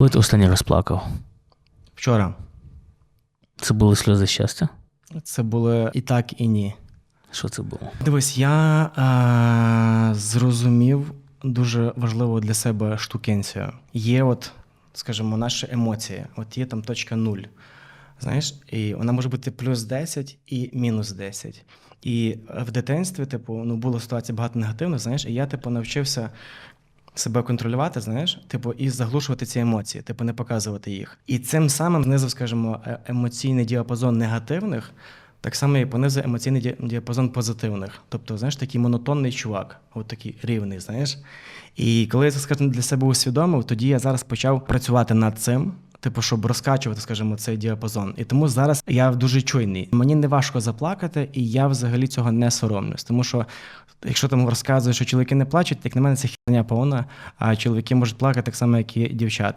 Коли ти останній раз плакав? Вчора Це були сльози щастя? це було і так, і ні. Що це було? Дивись, я е, зрозумів дуже важливу для себе штукенцію. Є, от, скажімо, наші емоції. От є там точка нуль. Знаєш, і вона може бути плюс 10 і мінус 10. І в дитинстві, типу, ну було ситуацій багато негативних, знаєш, і я, типу, навчився себе контролювати, знаєш, типу, і заглушувати ці емоції, типу, не показувати їх. І цим самим знизив, скажімо, е- емоційний діапазон негативних, так само і понизив емоційний діапазон позитивних. Тобто, знаєш, такий монотонний чувак, от такий рівний, знаєш. І коли я це, скажімо, для себе усвідомив, тоді я зараз почав працювати над цим. Типу, щоб розкачувати, скажімо, цей діапазон. І тому зараз я дуже чуйний. Мені не важко заплакати, і я взагалі цього не соромлюсь. Тому що, якщо там розказують, що чоловіки не плачуть, як на мене, це херня повна, а чоловіки можуть плакати так само, як і дівчата.